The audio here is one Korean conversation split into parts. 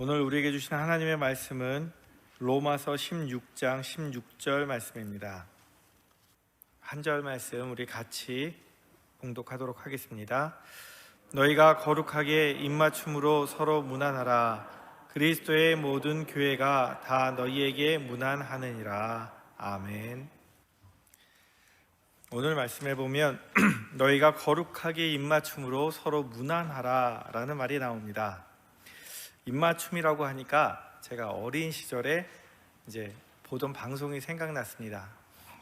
오늘 우리에게 주신 하나님의 말씀은 로마서 16장 16절 말씀입니다. 한 절 말씀 우리 같이 봉독하도록 하겠습니다. 너희가 거룩하게 입맞춤으로 서로 무난하라. 그리스도의 모든 교회가 다 너희에게 무난하느니라. 아멘. 오늘 말씀에 보면 너희가 거룩하게 입맞춤으로 서로 무난하라라는 말이 나옵니다. 입맞춤이라고 하니까 제가 어린 시절에 이제 보던 방송이 생각났습니다.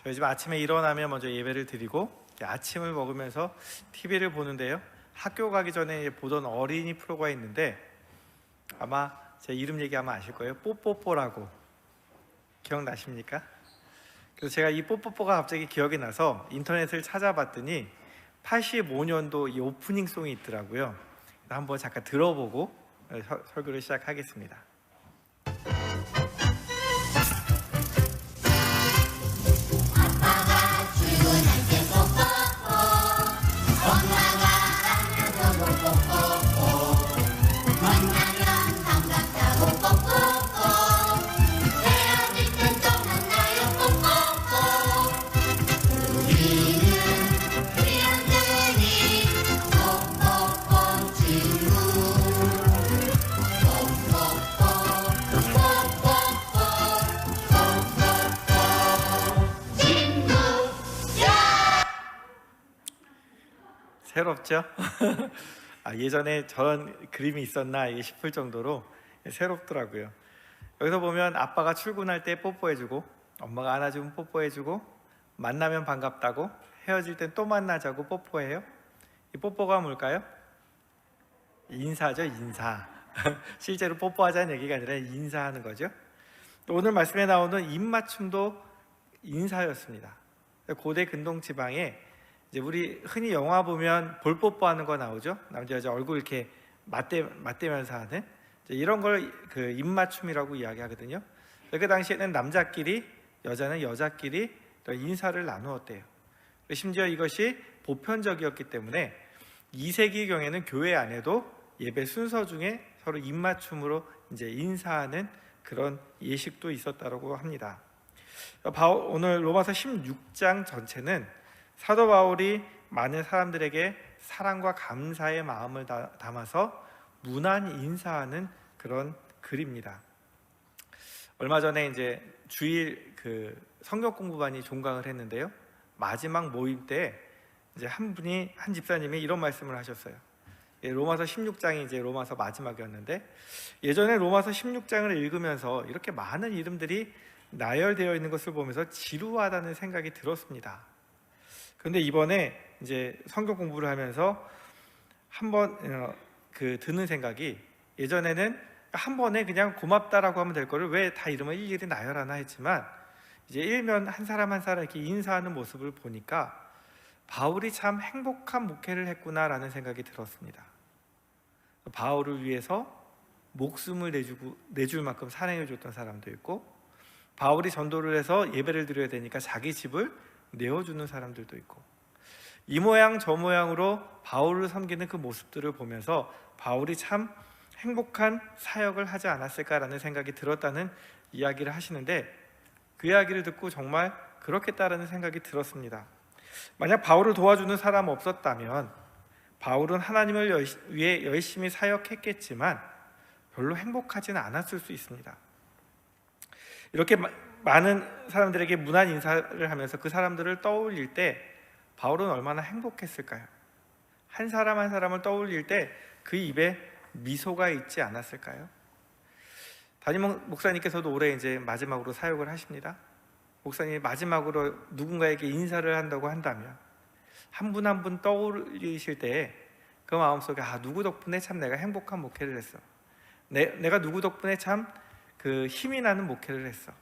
저희 집 아침에 일어나면 먼저 예배를 드리고 아침을 먹으면서 TV를 보는데요. 학교 가기 전에 보던 어린이 프로가 있는데 아마 제 이름 얘기하면 아실 거예요. 뽀뽀뽀라고 기억나십니까? 그래서 제가 이 뽀뽀뽀가 갑자기 기억이 나서 인터넷을 찾아봤더니 85년도 이 오프닝 송이 있더라고요. 한번 잠깐 들어보고 설- 설교를 시작하겠습니다. 새롭죠? 아, 예전에 저런 그림이 있었나 싶을 정도로 새롭더라고요. 여기서 보면 아빠가 출근할 때 뽀뽀해주고 엄마가 안아주면 뽀뽀해주고 만나면 반갑다고 헤어질 땐 또 만나자고 뽀뽀해요. 이 뽀뽀가 뭘까요? 인사죠, 인사. 실제로 뽀뽀하자는 얘기가 아니라 인사하는 거죠. 또 오늘 말씀에 나오는 입맞춤도 인사였습니다. 고대 근동 지방에 이제 우리 흔히 영화 보면 볼 뽀뽀하는 거 나오죠. 남자 여자 얼굴 이렇게 맞대 맞대면서 하는 이런 걸 그 입맞춤이라고 이야기하거든요. 그 당시에는 남자끼리 여자는 여자끼리 또 인사를 나누었대요. 심지어 이것이 보편적이었기 때문에 2세기 경에는 교회 안에도 예배 순서 중에 서로 입맞춤으로 이제 인사하는 그런 예식도 있었다고 합니다. 바울, 오늘 로마서 16장 전체는 사도 바울이 많은 사람들에게 사랑과 감사의 마음을 다- 담아서 무난 인사하는 그런 글입니다. 얼마 전에 이제 주일 그 성경 공부반이 종강을 했는데요. 마지막 모임 때 이제 한 분이 한 집사님이 이런 말씀을 하셨어요. 예, 로마서 16장이 이제 로마서 마지막이었는데 예전에 로마서 16장을 읽으면서 이렇게 많은 이름들이 나열되어 있는 것을 보면서 지루하다는 생각이 들었습니다. 그런데 이번에 이제 성경 공부를 하면서 한번 어, 그 드는 생각이 예전에는 한 번에 그냥 고맙다라고 하면 될 거를 왜 다 이름을 일일이 나열하나 했지만 이제 일면 한 사람 한 사람 이렇게 인사하는 모습을 보니까 바울이 참 행복한 목회를 했구나라는 생각이 들었습니다. 바울을 위해서 목숨을 내주고 내줄 만큼 사랑해 줬던 사람도 있고 바울이 전도를 해서 예배를 드려야 되니까 자기 집을 내어주는 사람들도 있고 이 모양 저 모양으로 바울을 섬기는 그 모습들을 보면서 바울이 참 행복한 사역을 하지 않았을까라는 생각이 들었다는 이야기를 하시는데 그 이야기를 듣고 정말 그렇겠다라는 생각이 들었습니다. 만약 바울을 도와주는 사람 없었다면 바울은 하나님을 열- 위해 열심히 사역했겠지만 별로 행복하지는 않았을 수 있습니다. 이렇게 마- 많은 사람들에게 문안 인사를 하면서 그 사람들을 떠올릴 때 바울은 얼마나 행복했을까요? 한 사람 한 사람을 떠올릴 때 그 입에 미소가 있지 않았을까요? 담임 목- 목사님께서도 올해 이제 마지막으로 사역을 하십니다. 목사님이 마지막으로 누군가에게 인사를 한다고 한다면 한 분 한 분 떠올리실 때 그 마음속에 아 누구 덕분에 참 내가 행복한 목회를 했어. 내, 내가 누구 덕분에 참 그 힘이 나는 목회를 했어.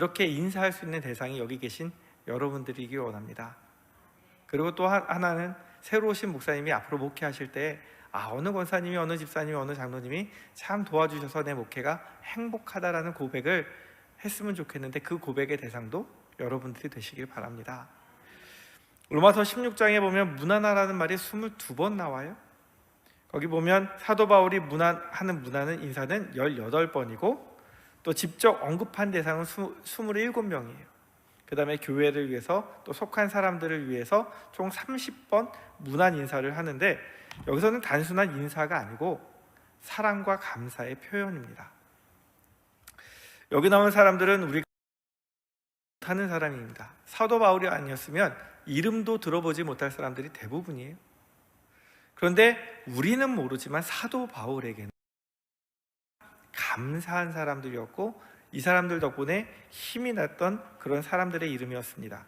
이렇게 인사할 수 있는 대상이 여기 계신 여러분들이기 원합니다. 그리고 또 하- 하나는 새로 오신 목사님이 앞으로 목회하실 때 아, 어느 권사님이 어느 집사님이 어느 장로님이 참 도와주셔서 내 목회가 행복하다라는 고백을 했으면 좋겠는데 그 고백의 대상도 여러분들이 되시길 바랍니다. 로마서 16장에 보면 무난하라는 말이 22번 나와요. 거기 보면 사도 바울이 문안, 하는 문하는 인사는 18번이고 또 직접 언급한 대상은 27명이에요. 그 다음에 교회를 위해서 또 속한 사람들을 위해서 총 30번 문안 인사를 하는데 여기서는 단순한 인사가 아니고 사랑과 감사의 표현입니다. 여기 나온 사람들은 우리가 못하는 사람입니다. 사도 바울이 아니었으면 이름도 들어보지 못할 사람들이 대부분이에요. 그런데 우리는 모르지만 사도 바울에게는 감사한 사람들이었고 이 사람들 덕분에 힘이 났던 그런 사람들의 이름이었습니다.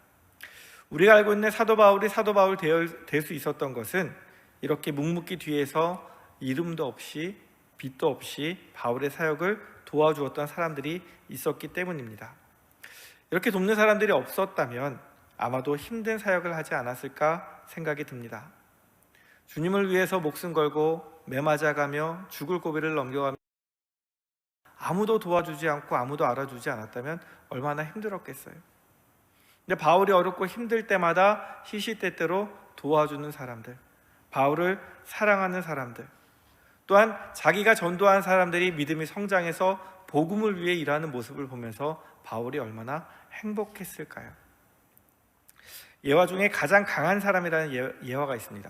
우리가 알고 있는 사도 바울이 사도 바울 될 수 있었던 것은 이렇게 묵묵히 뒤에서 이름도 없이 빛도 없이 바울의 사역을 도와주었던 사람들이 있었기 때문입니다. 이렇게 돕는 사람들이 없었다면 아마도 힘든 사역을 하지 않았을까 생각이 듭니다. 주님을 위해서 목숨 걸고 매맞아가며 죽을 고비를 넘겨가며 아무도 도와주지 않고 아무도 알아주지 않았다면 얼마나 힘들었겠어요. 근데 바울이 어렵고 힘들 때마다 시시때때로 도와주는 사람들, 바울을 사랑하는 사람들, 또한 자기가 전도한 사람들이 믿음이 성장해서 복음을 위해 일하는 모습을 보면서 바울이 얼마나 행복했을까요? 예화 중에 가장 강한 사람이라는 예, 예화가 있습니다.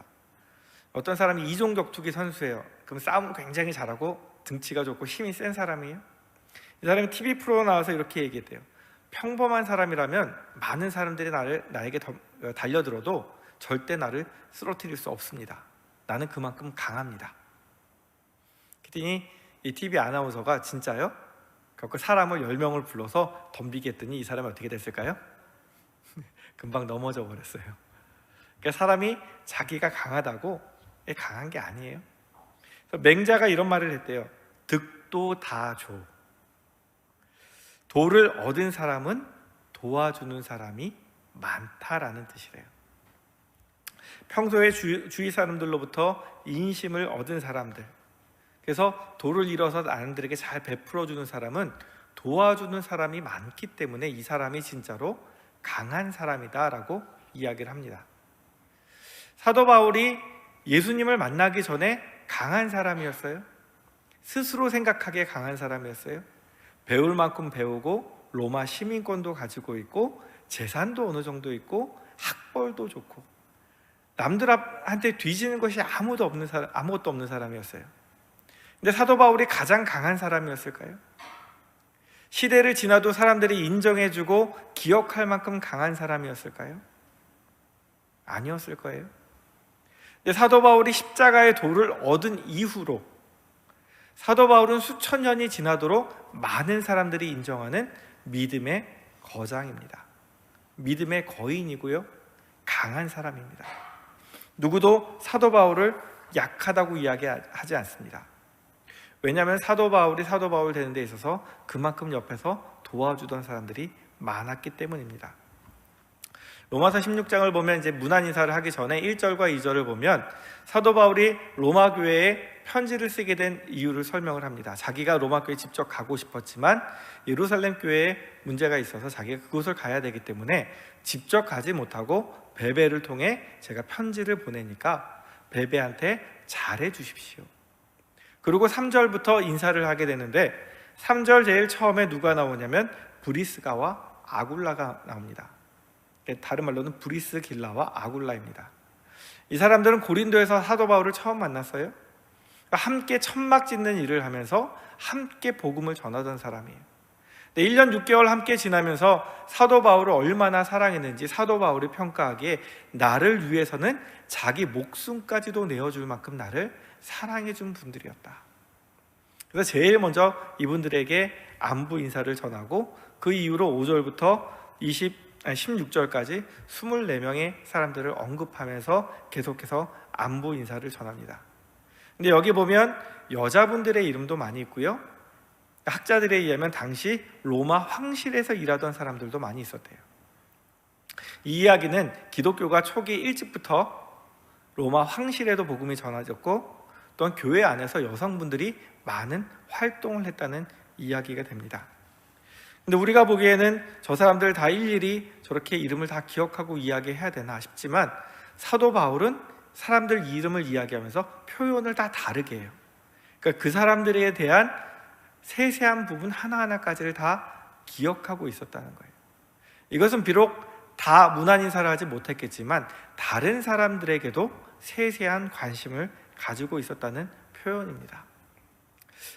어떤 사람이 이종 격투기 선수예요. 그럼 싸움을 굉장히 잘하고 등치가 좋고 힘이 센 사람이에요. 이 사람이 TV 프로 나와서 이렇게 얘기했대요. 평범한 사람이라면 많은 사람들이 나를 나에게 더, 어, 달려들어도 절대 나를 쓰러뜨릴 수 없습니다. 나는 그만큼 강합니다. 그랬더니 이 TV 아나운서가 진짜요? 그 사람을 10명을 불러서 덤비게 했더니 이 사람이 어떻게 됐을까요? 금방 넘어져 버렸어요. 그러니까 사람이 자기가 강하다고 강한 게 아니에요. 맹자가 이런 말을 했대요. 득도 다 줘. 도를 얻은 사람은 도와주는 사람이 많다라는 뜻이래요. 평소에 주, 주위 사람들로부터 인심을 얻은 사람들, 그래서 도를 잃어서 남들에게 잘 베풀어주는 사람은 도와주는 사람이 많기 때문에 이 사람이 진짜로 강한 사람이다라고 이야기를 합니다. 사도 바울이 예수님을 만나기 전에 강한 사람이었어요? 스스로 생각하기에 강한 사람이었어요? 배울 만큼 배우고 로마 시민권도 가지고 있고 재산도 어느 정도 있고 학벌도 좋고 남들한테 뒤지는 것이 아무도 없는 사람, 아무것도 없는 사람이었어요. 근데 사도 바울이 가장 강한 사람이었을까요? 시대를 지나도 사람들이 인정해주고 기억할 만큼 강한 사람이었을까요? 아니었을 거예요. 근데 사도 바울이 십자가의 도를 얻은 이후로 사도 바울은 수천 년이 지나도록 많은 사람들이 인정하는 믿음의 거장입니다. 믿음의 거인이고요. 강한 사람입니다. 누구도 사도 바울을 약하다고 이야기하지 않습니다. 왜냐하면 사도 바울이 사도 바울 되는 데 있어서 그만큼 옆에서 도와주던 사람들이 많았기 때문입니다. 로마서 16장을 보면 이제 문안 인사를 하기 전에 1절과 2절을 보면 사도 바울이 로마 교회에 편지를 쓰게 된 이유를 설명을 합니다. 자기가 로마 교회에 직접 가고 싶었지만 예루살렘 교회에 문제가 있어서 자기가 그곳을 가야 되기 때문에 직접 가지 못하고 베베를 통해 제가 편지를 보내니까 베베한테 잘해 주십시오. 그리고 3절부터 인사를 하게 되는데 3절 제일 처음에 누가 나오냐면 브리스가와 아굴라가 나옵니다. 다른 말로는 브리스 길라와 아굴라입니다. 이 사람들은 고린도에서 사도 바울을 처음 만났어요. 함께 천막 짓는 일을 하면서 함께 복음을 전하던 사람이에요. 1년 6개월 함께 지나면서 사도 바울을 얼마나 사랑했는지 사도 바울이 평가하기에 나를 위해서는 자기 목숨까지도 내어줄 만큼 나를 사랑해 준 분들이었다. 그래서 제일 먼저 이분들에게 안부 인사를 전하고 그 이후로 5절부터 20, 아니 16절까지 24명의 사람들을 언급하면서 계속해서 안부 인사를 전합니다. 근데 여기 보면 여자분들의 이름도 많이 있고요. 학자들에 의하면 당시 로마 황실에서 일하던 사람들도 많이 있었대요. 이 이야기는 기독교가 초기 일찍부터 로마 황실에도 복음이 전해졌고 또한 교회 안에서 여성분들이 많은 활동을 했다는 이야기가 됩니다. 근데 우리가 보기에는 저 사람들 다 일일이 저렇게 이름을 다 기억하고 이야기해야 되나 싶지만 사도 바울은 사람들 이름을 이야기하면서 표현을 다 다르게 해요. 그러니까 그 사람들에 대한 세세한 부분 하나하나까지를 다 기억하고 있었다는 거예요. 이것은 비록 다 인사를 하지 못했겠지만 다른 사람들에게도 세세한 관심을 가지고 있었다는 표현입니다.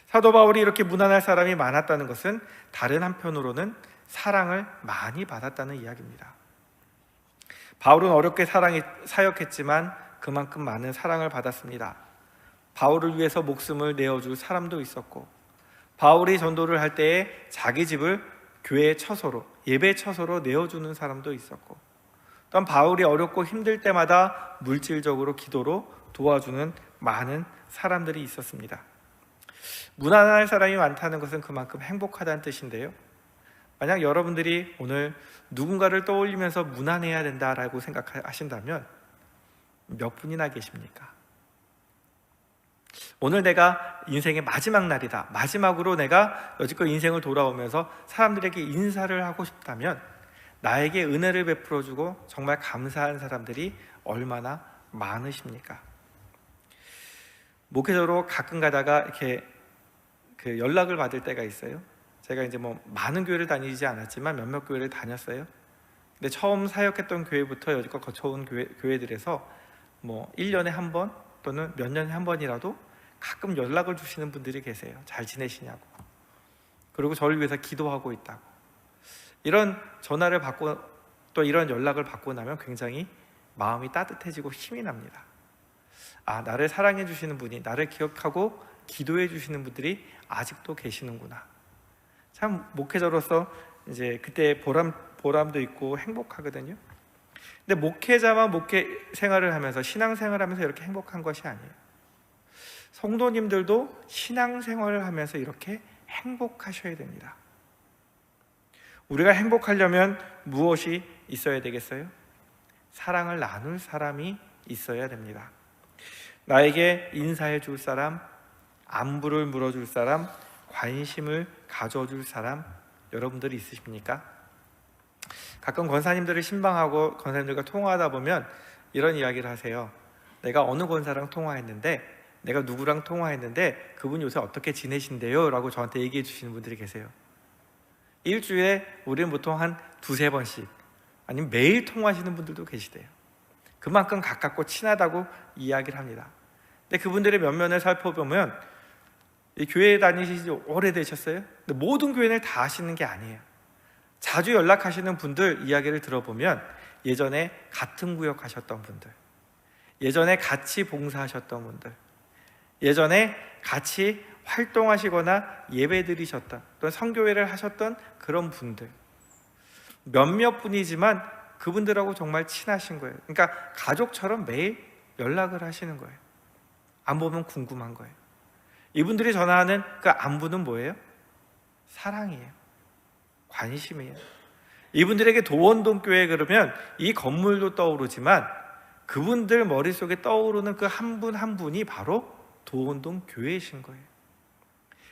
사도 바울이 이렇게 문안할 사람이 많았다는 것은 다른 한편으로는 사랑을 많이 받았다는 이야기입니다. 바울은 어렵게 사랑이 사역했지만 그만큼 많은 사랑을 받았습니다. 바울을 위해서 목숨을 내어줄 사람도 있었고 바울이 전도를 할 때에 자기 집을 교회 처소로 예배 처소로 내어주는 사람도 있었고 또한 바울이 어렵고 힘들 때마다 물질적으로 기도로 도와주는 많은 사람들이 있었습니다. 무난할 사람이 많다는 것은 그만큼 행복하다는 뜻인데요. 만약 여러분들이 오늘 누군가를 떠올리면서 무난해야 된다라고 생각하신다면 몇 분이나 계십니까? 오늘 내가 인생의 마지막 날이다. 마지막으로 내가 여지껏 인생을 돌아오면서 사람들에게 인사를 하고 싶다면 나에게 은혜를 베풀어 주고 정말 감사한 사람들이 얼마나 많으십니까? 목회자로 가끔 가다가 이렇게 그 연락을 받을 때가 있어요. 제가 이제 뭐 많은 교회를 다니지 않았지만 몇몇 교회를 다녔어요. 근데 처음 사역했던 교회부터 여지껏 거쳐온 교회, 교회 들에서 뭐 1년에 한 번 또는 몇 년에 한 번이라도 가끔 연락을 주시는 분들이 계세요. 잘 지내시냐고. 그리고 저를 위해서 기도하고 있다고. 이런 전화를 받고 또 이런 연락을 받고 나면 굉장히 마음이 따뜻해지고 힘이 납니다. 아, 나를 사랑해 주시는 분이 나를 기억하고 기도해 주시는 분들이 아직도 계시는구나. 참 목회자로서 이제 그때 보람 보람도 있고 행복하거든요. 근데 목회자만 목회 생활을 하면서 신앙 생활을 하면서 이렇게 행복한 것이 아니에요. 성도님들도 신앙 생활을 하면서 이렇게 행복하셔야 됩니다. 우리가 행복하려면 무엇이 있어야 되겠어요? 사랑을 나눌 사람이 있어야 됩니다. 나에게 인사해 줄 사람, 안부를 물어줄 사람, 관심을 가져줄 사람 여러분들이 있으십니까? 가끔 권사님들을 신방하고 권사님들과 통화하다 보면 이런 이야기를 하세요. 내가 어느 권사랑 통화했는데 내가 누구랑 통화했는데 그분이 요새 어떻게 지내신대요? 라고 저한테 얘기해 주시는 분들이 계세요. 일주일에 우리는 보통 한 두세 번씩 아니면 매일 통화하시는 분들도 계시대요. 그만큼 가깝고 친하다고 이야기를 합니다. 근데 그분들의 면면을 살펴보면 교회 다니신 지 오래되셨어요? 모든 교회를 다 하시는 게 아니에요. 자주 연락하시는 분들 이야기를 들어보면 예전에 같은 구역 하셨던 분들, 예전에 같이 봉사하셨던 분들, 예전에 같이 활동하시거나 예배 드리셨던 또는 성교회를 하셨던 그런 분들 몇몇 분이지만 그분들하고 정말 친하신 거예요. 그러니까 가족처럼 매일 연락을 하시는 거예요. 안 보면 궁금한 거예요. 이분들이 전하는 그 안부는 뭐예요? 사랑이에요. 관심이에요. 이분들에게 도원동 교회 그러면 이 건물도 떠오르지만 그분들 머릿속에 떠오르는 그 한분한 분이 바로 도원동 교회이신 거예요.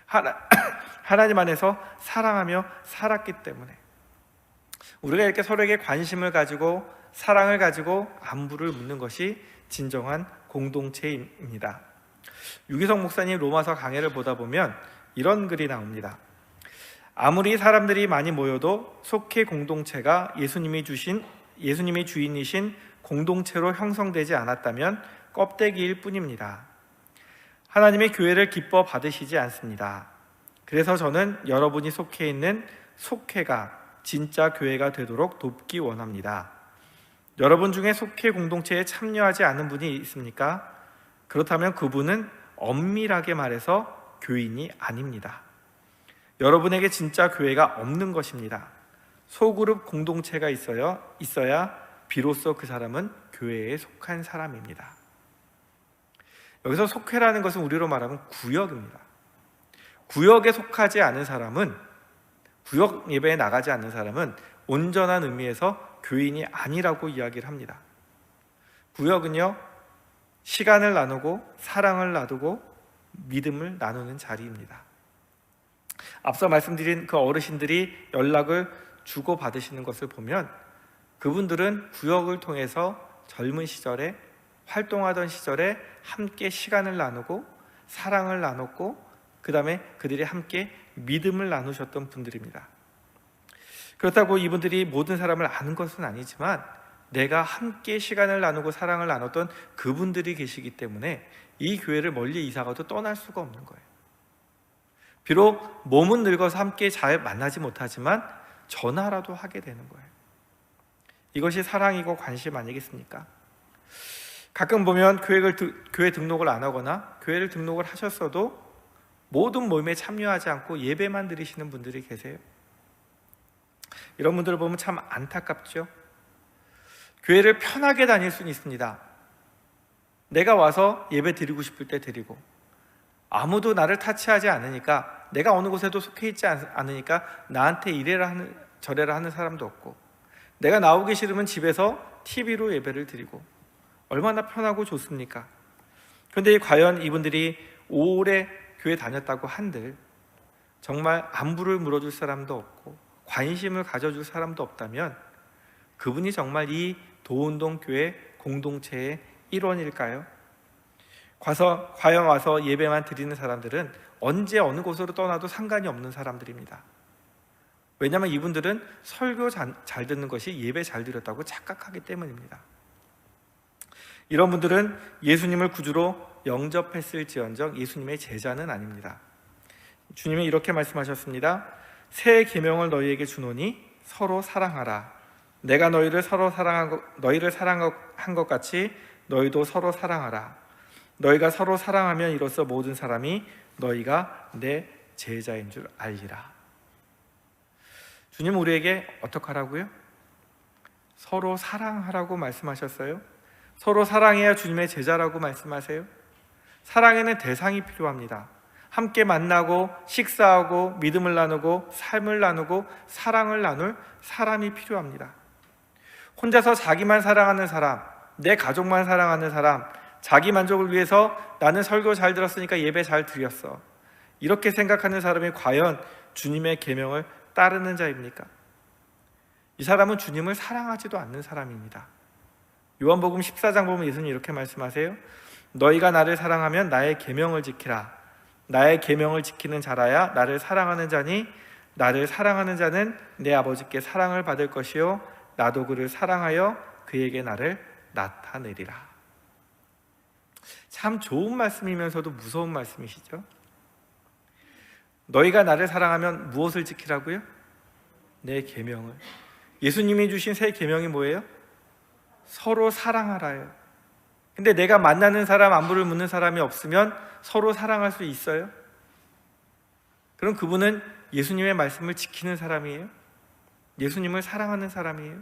하나, 하나님 안에서 사랑하며 살았기 때문에 우리가 이렇게 서로에게 관심을 가지고 사랑을 가지고 안부를 묻는 것이 진정한 공동체입니다. 유기성 목사님 로마서 강해를 보다 보면 이런 글이 나옵니다. 아무리 사람들이 많이 모여도 속해 공동체가 예수님이 주신 예수님이 주인이신 공동체로 형성되지 않았다면 껍데기일 뿐입니다. 하나님의 교회를 기뻐 받으시지 않습니다. 그래서 저는 여러분이 속해 있는 속회가 진짜 교회가 되도록 돕기 원합니다. 여러분 중에 속해 공동체에 참여하지 않은 분이 있습니까? 그렇다면 그분은 엄밀하게 말해서 교인이 아닙니다. 여러분에게 진짜 교회가 없는 것입니다. 소그룹 공동체가 있어야, 있어야 비로소 그 사람은 교회에 속한 사람입니다. 여기서 속회라는 것은 우리로 말하면 구역입니다. 구역에 속하지 않은 사람은 구역 예배에 나가지 않는 사람은 온전한 의미에서 교인이 아니라고 이야기를 합니다. 구역은요, 시간을 나누고 사랑을 나누고 믿음을 나누는 자리입니다. 앞서 말씀드린 그 어르신들이 연락을 주고 받으시는 것을 보면 그분들은 구역을 통해서 젊은 시절에 활동하던 시절에 함께 시간을 나누고 사랑을 나눴고 그 다음에 그들이 함께 믿음을 나누셨던 분들입니다. 그렇다고 이분들이 모든 사람을 아는 것은 아니지만 내가 함께 시간을 나누고 사랑을 나눴던 그분들이 계시기 때문에 이 교회를 멀리 이사가도 떠날 수가 없는 거예요. 비록 몸은 늙어서 함께 잘 만나지 못하지만 전화라도 하게 되는 거예요. 이것이 사랑이고 관심 아니겠습니까? 가끔 보면 교회를, 교회 등록을 안 하거나 교회를 등록을 하셨어도 모든 모임에 참여하지 않고 예배만 드리시는 분들이 계세요. 이런 분들을 보면 참 안타깝죠. 교회를 편하게 다닐 수는 있습니다. 내가 와서 예배 드리고 싶을 때 드리고 아무도 나를 타치하지 않으니까 내가 어느 곳에도 속해 있지 않으니까 나한테 이래라 하는 저래라 하는 사람도 없고 내가 나오기 싫으면 집에서 TV로 예배를 드리고 얼마나 편하고 좋습니까? 그런데 과연 이분들이 오래 교회 다녔다고 한들 정말 안부를 물어줄 사람도 없고 관심을 가져줄 사람도 없다면 그분이 정말 이 도운동 교회 공동체의 일원일까요? 과서, 과연 와서 예배만 드리는 사람들은 언제 어느 곳으로 떠나도 상관이 없는 사람들입니다. 왜냐하면 이분들은 설교 잘, 잘 듣는 것이 예배 잘 드렸다고 착각하기 때문입니다. 이런 분들은 예수님을 구주로 영접했을지언정 예수님의 제자는 아닙니다. 주님은 이렇게 말씀하셨습니다. 새 계명을 너희에게 주노니 서로 사랑하라. 내가 너희를 서로 사랑한 것, 너희를 사랑한 것 같이 너희도 서로 사랑하라. 너희가 서로 사랑하면 이로써 모든 사람이 너희가 내 제자인 줄 알리라. 주님 우리에게 어떻게 하라고요? 서로 사랑하라고 말씀하셨어요. 서로 사랑해야 주님의 제자라고 말씀하세요. 사랑에는 대상이 필요합니다. 함께 만나고 식사하고 믿음을 나누고 삶을 나누고 사랑을 나눌 사람이 필요합니다. 혼자서 자기만 사랑하는 사람, 내 가족만 사랑하는 사람, 자기 만족을 위해서 나는 설교 잘 들었으니까 예배 잘 드렸어. 이렇게 생각하는 사람이 과연 주님의 계명을 따르는 자입니까? 이 사람은 주님을 사랑하지도 않는 사람입니다. 요한복음 14장 보면 예수님 이렇게 말씀하세요. 너희가 나를 사랑하면 나의 계명을 지키라. 나의 계명을 지키는 자라야 나를 사랑하는 자니 나를 사랑하는 자는 내 아버지께 사랑을 받을 것이요 나도 그를 사랑하여 그에게 나를 나타내리라. 참 좋은 말씀이면서도 무서운 말씀이시죠? 너희가 나를 사랑하면 무엇을 지키라고요? 내 계명을. 예수님이 주신 새 계명이 뭐예요? 서로 사랑하라요. 근데 내가 만나는 사람, 안부를 묻는 사람이 없으면 서로 사랑할 수 있어요? 그럼 그분은 예수님의 말씀을 지키는 사람이에요? 예수님을 사랑하는 사람이에요?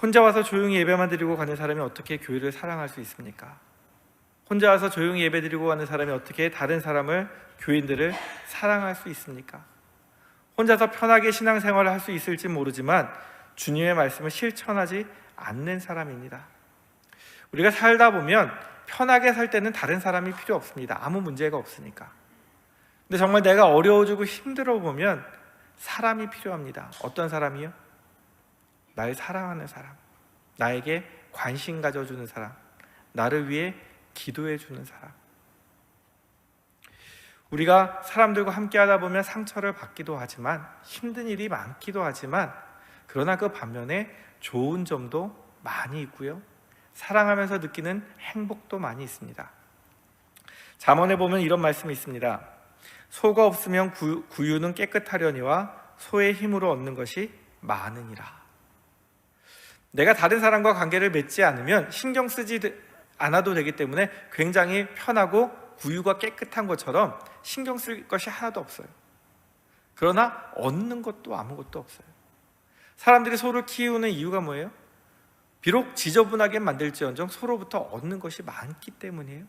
혼자 와서 조용히 예배만 드리고 가는 사람이 어떻게 교회를 사랑할 수 있습니까? 혼자 와서 조용히 예배 드리고 가는 사람이 어떻게 다른 사람을, 교인들을 사랑할 수 있습니까? 혼자서 편하게 신앙생활을 할 수 있을지 모르지만 주님의 말씀을 실천하지 않는 사람입니다. 우리가 살다 보면 편하게 살 때는 다른 사람이 필요 없습니다. 아무 문제가 없으니까. 근데 정말 내가 어려워지고 힘들어 보면 사람이 필요합니다. 어떤 사람이요? 날 사랑하는 사람, 나에게 관심 가져주는 사람, 나를 위해 기도해 주는 사람. 우리가 사람들과 함께 하다 보면 상처를 받기도 하지만 힘든 일이 많기도 하지만 그러나 그 반면에 좋은 점도 많이 있고요. 사랑하면서 느끼는 행복도 많이 있습니다. 잠언에 보면 이런 말씀이 있습니다. 소가 없으면 구, 구유는 깨끗하려니와 소의 힘으로 얻는 것이 많으니라. 내가 다른 사람과 관계를 맺지 않으면 신경 쓰지 않아도 되기 때문에 굉장히 편하고 구유가 깨끗한 것처럼 신경 쓸 것이 하나도 없어요. 그러나 얻는 것도 아무것도 없어요. 사람들이 서로 키우는 이유가 뭐예요? 비록 지저분하게 만들지언정 서로부터 얻는 것이 많기 때문이에요.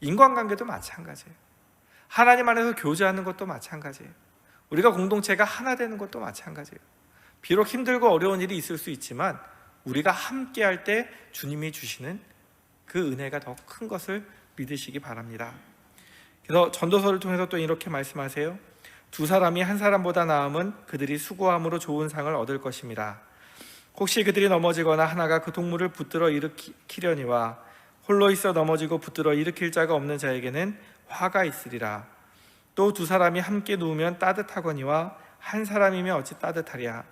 인간관계도 마찬가지예요. 하나님 안에서 교제하는 것도 마찬가지예요. 우리가 공동체가 하나 되는 것도 마찬가지예요. 비록 힘들고 어려운 일이 있을 수 있지만 우리가 함께 할 때 주님이 주시는 그 은혜가 더 큰 것을 믿으시기 바랍니다. 그래서 전도서를 통해서 또 이렇게 말씀하세요. 두 사람이 한 사람보다 나음은 그들이 수고함으로 좋은 상을 얻을 것입니다. 혹시 그들이 넘어지거나 하나가 그 동물을 붙들어 일으키려니와 홀로 있어 넘어지고 붙들어 일으킬 자가 없는 자에게는 화가 있으리라. 또 두 사람이 함께 누우면 따뜻하거니와 한 사람이면 어찌 따뜻하랴.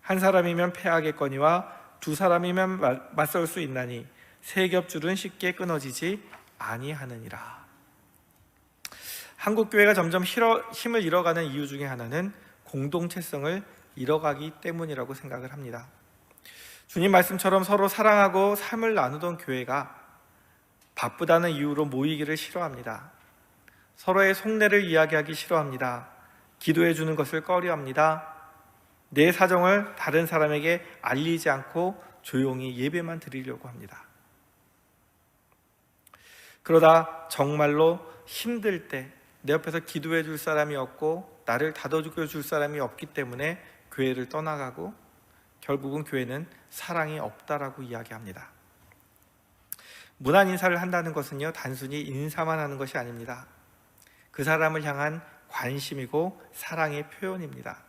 한 사람이면 패하겠거니와 두 사람이면 마- 맞설 수 있나니 세 겹줄은 쉽게 끊어지지 아니하느니라. 한국 교회가 점점 힘을 잃어가는 이유 중에 하나는 공동체성을 잃어가기 때문이라고 생각을 합니다. 주님 말씀처럼 서로 사랑하고 삶을 나누던 교회가 바쁘다는 이유로 모이기를 싫어합니다. 서로의 속내를 이야기하기 싫어합니다. 기도해 주는 것을 꺼려합니다. 내 사정을 다른 사람에게 알리지 않고 조용히 예배만 드리려고 합니다. 그러다 정말로 힘들 때 내 옆에서 기도해 줄 사람이 없고 나를 다독여 줄 사람이 없기 때문에 교회를 떠나가고 결국은 교회는 사랑이 없다라고 이야기합니다. 문안 인사를 한다는 것은요 단순히 인사만 하는 것이 아닙니다. 그 사람을 향한 관심이고 사랑의 표현입니다.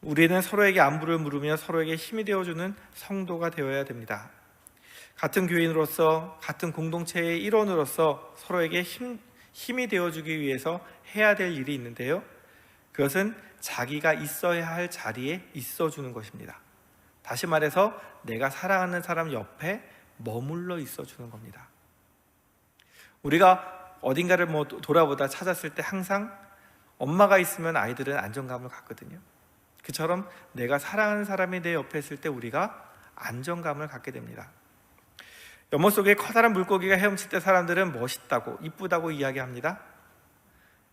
우리는 서로에게 안부를 물으며 서로에게 힘이 되어주는 성도가 되어야 됩니다. 같은 교인으로서 같은 공동체의 일원으로서 서로에게 힘, 힘이 되어주기 위해서 해야 될 일이 있는데요. 그것은 자기가 있어야 할 자리에 있어주는 것입니다. 다시 말해서 내가 사랑하는 사람 옆에 머물러 있어주는 겁니다. 우리가 어딘가를 뭐 돌아보다 찾았을 때 항상 엄마가 있으면 아이들은 안정감을 갖거든요. 그처럼 내가 사랑하는 사람이 내 옆에 있을 때 우리가 안정감을 갖게 됩니다. 연못 속에 커다란 물고기가 헤엄칠 때 사람들은 멋있다고 이쁘다고 이야기합니다.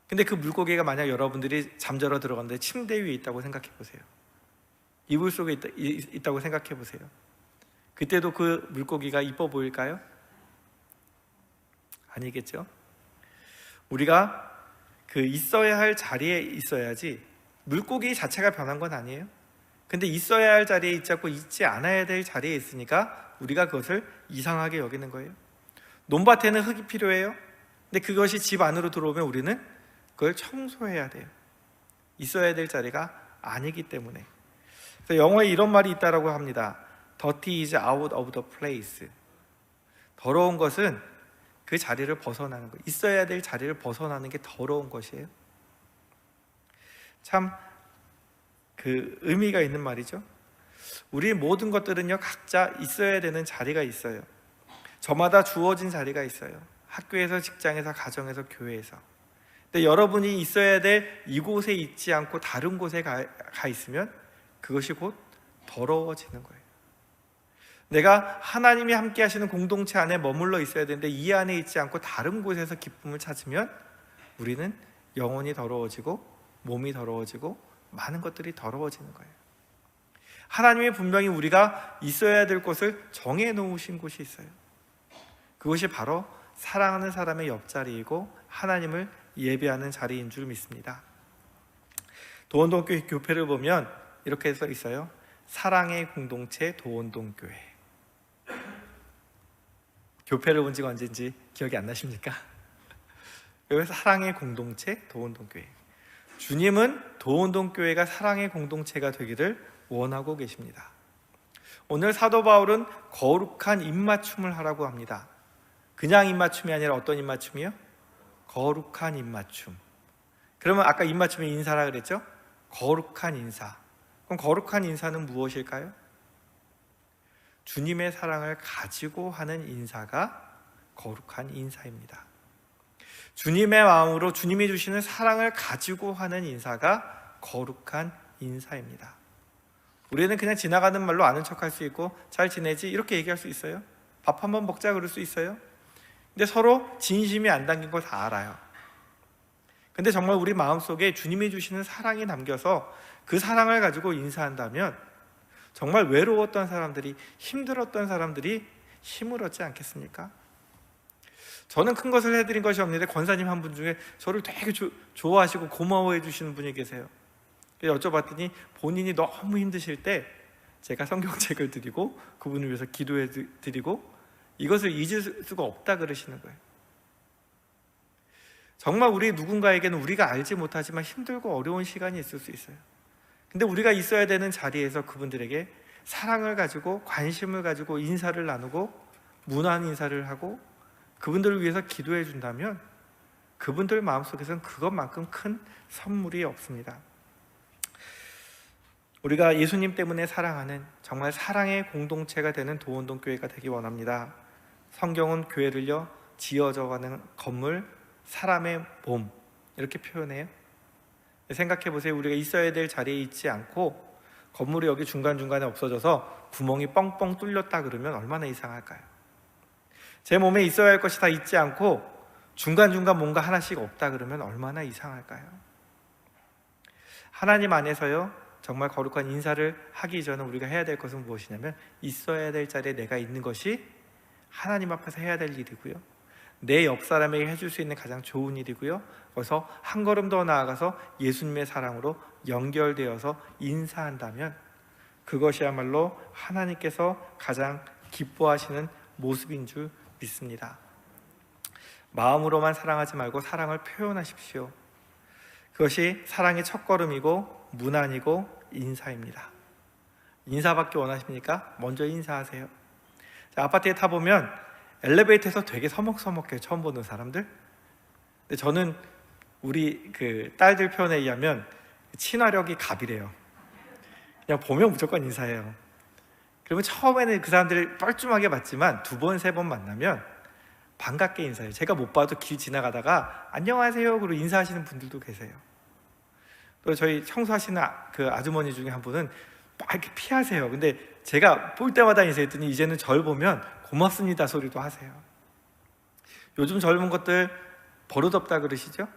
근데 그 물고기가 만약 여러분들이 잠자러 들어갔는데 침대 위에 있다고 생각해 보세요. 이불 속에 있다, 이- 있다고 생각해 보세요. 그때도 그 물고기가 이뻐 보일까요? 아니겠죠. 우리가 그 있어야 할 자리에 있어야지 물고기 자체가 변한 건 아니에요. 근데 있어야 할 자리에 있지 않고 있지 않아야 될 자리에 있으니까 우리가 그것을 이상하게 여기는 거예요. 논밭에는 흙이 필요해요. 근데 그것이 집 안으로 들어오면 우리는 그걸 청소해야 돼요. 있어야 될 자리가 아니기 때문에. 그래서 영어에 이런 말이 있다라고 합니다. Dirty is out of the place. 더러운 것은 그 자리를 벗어나는 거. 있어야 될 자리를 벗어나는 게 더러운 것이에요. 참 그 의미가 있는 말이죠. 우리 모든 것들은요 각자 있어야 되는 자리가 있어요. 저마다 주어진 자리가 있어요. 학교에서, 직장에서, 가정에서, 교회에서. 근데 여러분이 있어야 될 이곳에 있지 않고 다른 곳에 가, 가 있으면 그것이 곧 더러워지는 거예요. 내가 하나님이 함께 하시는 공동체 안에 머물러 있어야 되는데 이 안에 있지 않고 다른 곳에서 기쁨을 찾으면 우리는 영혼이 더러워지고 몸이 더러워지고 많은 것들이 더러워지는 거예요. 하나님이 분명히 우리가 있어야 될 곳을 정해 놓으신 곳이 있어요. 그것이 바로 사랑하는 사람의 옆자리이고 하나님을 예배하는 자리인 줄 믿습니다. 도원동교회 교패를 보면 이렇게 써 있어요. 사랑의 공동체 도원동교회. 교패를 본 지가 언제인지 기억이 안 나십니까? 여기서 사랑의 공동체 도원동교회. 주님은 도원동교회가 사랑의 공동체가 되기를 원하고 계십니다. 오늘 사도 바울은 거룩한 입맞춤을 하라고 합니다. 그냥 입맞춤이 아니라 어떤 입맞춤이요? 거룩한 입맞춤. 그러면 아까 입맞춤이 인사라 그랬죠? 거룩한 인사. 그럼 거룩한 인사는 무엇일까요? 주님의 사랑을 가지고 하는 인사가 거룩한 인사입니다. 주님의 마음으로 주님이 주시는 사랑을 가지고 하는 인사가 거룩한 인사입니다. 우리는 그냥 지나가는 말로 아는 척 할 수 있고 잘 지내지 이렇게 얘기할 수 있어요. 밥 한번 먹자 그럴 수 있어요. 근데 서로 진심이 안 담긴 걸 다 알아요. 근데 정말 우리 마음속에 주님이 주시는 사랑이 담겨서 그 사랑을 가지고 인사한다면 정말 외로웠던 사람들이 힘들었던 사람들이 힘을 얻지 않겠습니까? 저는 큰 것을 해드린 것이 없는데 권사님 한 분 중에 저를 되게 조- 좋아하시고 고마워해 주시는 분이 계세요. 여쭤봤더니 본인이 너무 힘드실 때 제가 성경책을 드리고 그분을 위해서 기도해 드- 드리고 이것을 잊을 수가 없다 그러시는 거예요. 정말 우리 누군가에게는 우리가 알지 못하지만 힘들고 어려운 시간이 있을 수 있어요. 근데 우리가 있어야 되는 자리에서 그분들에게 사랑을 가지고 관심을 가지고 인사를 나누고 문안 인사를 하고 그분들을 위해서 기도해 준다면 그분들 마음속에서는 그것만큼 큰 선물이 없습니다. 우리가 예수님 때문에 사랑하는 정말 사랑의 공동체가 되는 도원동 교회가 되기 원합니다. 성경은 교회를요 지어져 가는 건물, 사람의 몸 이렇게 표현해요. 생각해 보세요. 우리가 있어야 될 자리에 있지 않고 건물이 여기 중간 중간에 없어져서 구멍이 뻥뻥 뚫렸다 그러면 얼마나 이상할까요? 제 몸에 있어야 할 것이 다 있지 않고 중간 중간 뭔가 하나씩 없다 그러면 얼마나 이상할까요? 하나님 안에서요 정말 거룩한 인사를 하기 전에 우리가 해야 될 것은 무엇이냐면 있어야 될 자리에 내가 있는 것이 하나님 앞에서 해야 될 일이고요. 내 옆 사람에게 해줄 수 있는 가장 좋은 일이고요. 그래서 한 걸음 더 나아가서 예수님의 사랑으로 연결되어서 인사한다면 그것이야말로 하나님께서 가장 기뻐하시는 모습인 줄 믿습니다. 마음으로만 사랑하지 말고 사랑을 표현하십시오. 그것이 사랑의 첫걸음이고 문안이고 인사입니다. 인사밖에 원하십니까? 먼저 인사하세요. 자, 아파트에 타보면 엘리베이터에서 되게 서먹서먹해요. 처음 보는 사람들. 근데 저는 우리 그 딸들 표현에 의하면 친화력이 갑이래요. 그냥 보면 무조건 인사해요. 그러면 처음에는 그 사람들을 뻘쭘하게 봤지만 두 번, 세 번 만나면 반갑게 인사해요. 제가 못 봐도 길 지나가다가 안녕하세요. 그리고 인사하시는 분들도 계세요. 또 저희 청소하시는 아- 그 아주머니 중에 한 분은 막 이렇게 피하세요. 근데 제가 볼 때마다 인사했더니 이제는 절 보면 고맙습니다 소리도 하세요. 요즘 젊은 것들 버릇없다 그러시죠?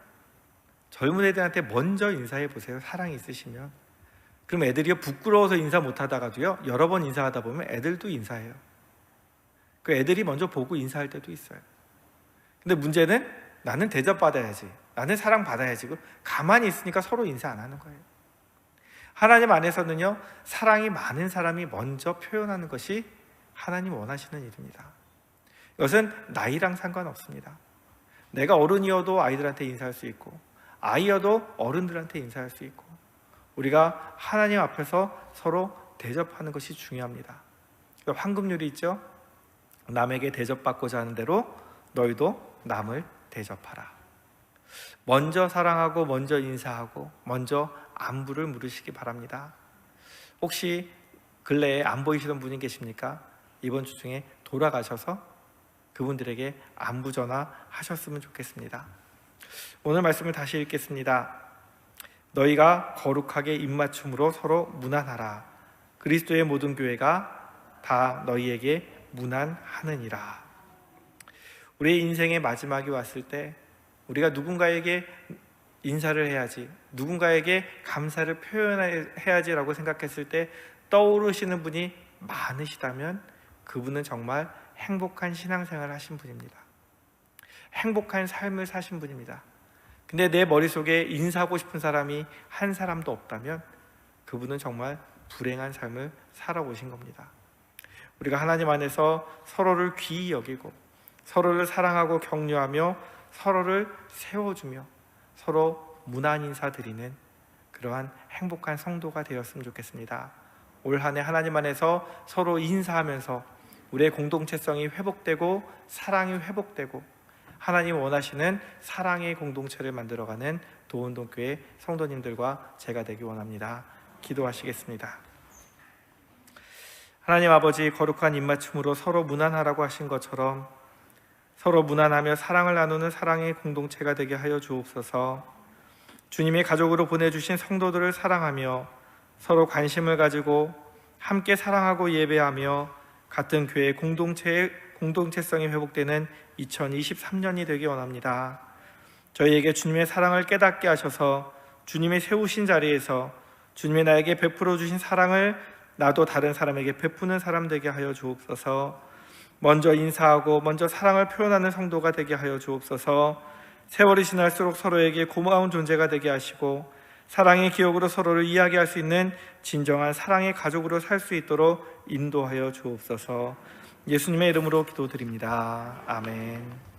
젊은 애들한테 먼저 인사해 보세요. 사랑이 있으시면. 그럼 애들이 부끄러워서 인사 못 하다가도요. 여러 번 인사하다 보면 애들도 인사해요. 그 애들이 먼저 보고 인사할 때도 있어요. 근데 문제는 나는 대접받아야지. 나는 사랑받아야지. 그 가만히 있으니까 서로 인사 안 하는 거예요. 하나님 안에서는요, 사랑이 많은 사람이 먼저 표현하는 것이 하나님 원하시는 일입니다. 이것은 나이랑 상관없습니다. 내가 어른이어도 아이들한테 인사할 수 있고, 아이여도 어른들한테 인사할 수 있고, 우리가 하나님 앞에서 서로 대접하는 것이 중요합니다. 황금률이 있죠? 남에게 대접받고자 하는 대로 너희도 남을 대접하라. 먼저 사랑하고 먼저 인사하고 먼저 안부를 물으시기 바랍니다. 혹시 근래에 안 보이시던 분이 계십니까? 이번 주 중에 돌아가셔서 그분들에게 안부 전화 하셨으면 좋겠습니다. 오늘 말씀을 다시 읽겠습니다. 너희가 거룩하게 입맞춤으로 서로 문안하라. 그리스도의 모든 교회가 다 너희에게 문안하느니라. 우리의 인생의 마지막이 왔을 때 우리가 누군가에게 인사를 해야지, 누군가에게 감사를 표현해야지라고 생각했을 때 떠오르시는 분이 많으시다면 그분은 정말 행복한 신앙생활을 하신 분입니다. 행복한 삶을 사신 분입니다. 근데 내 머릿속에 인사하고 싶은 사람이 한 사람도 없다면 그분은 정말 불행한 삶을 살아오신 겁니다. 우리가 하나님 안에서 서로를 귀히 여기고 서로를 사랑하고 격려하며 서로를 세워주며 서로 문안 인사 드리는 그러한 행복한 성도가 되었으면 좋겠습니다. 올 한해 하나님 안에서 서로 인사하면서 우리의 공동체성이 회복되고 사랑이 회복되고 하나님 원하시는 사랑의 공동체를 만들어가는 도운동교회 성도님들과 제가 되기 원합니다. 기도하시겠습니다. 하나님 아버지 거룩한 입맞춤으로 서로 문안하라고 하신 것처럼 서로 문안하며 사랑을 나누는 사랑의 공동체가 되게 하여 주옵소서. 주님의 가족으로 보내주신 성도들을 사랑하며 서로 관심을 가지고 함께 사랑하고 예배하며 같은 교회 공동체의 공동체성이 회복되는 2023년이 되기 원합니다. 저희에게 주님의 사랑을 깨닫게 하셔서 주님의 세우신 자리에서 주님의 나에게 베풀어 주신 사랑을 나도 다른 사람에게 베푸는 사람 되게 하여 주옵소서. 먼저 인사하고 먼저 사랑을 표현하는 성도가 되게 하여 주옵소서. 세월이 지날수록 서로에게 고마운 존재가 되게 하시고 사랑의 기억으로 서로를 이야기할 수 있는 진정한 사랑의 가족으로 살 수 있도록 인도하여 주옵소서. 예수님의 이름으로 기도드립니다. 아멘.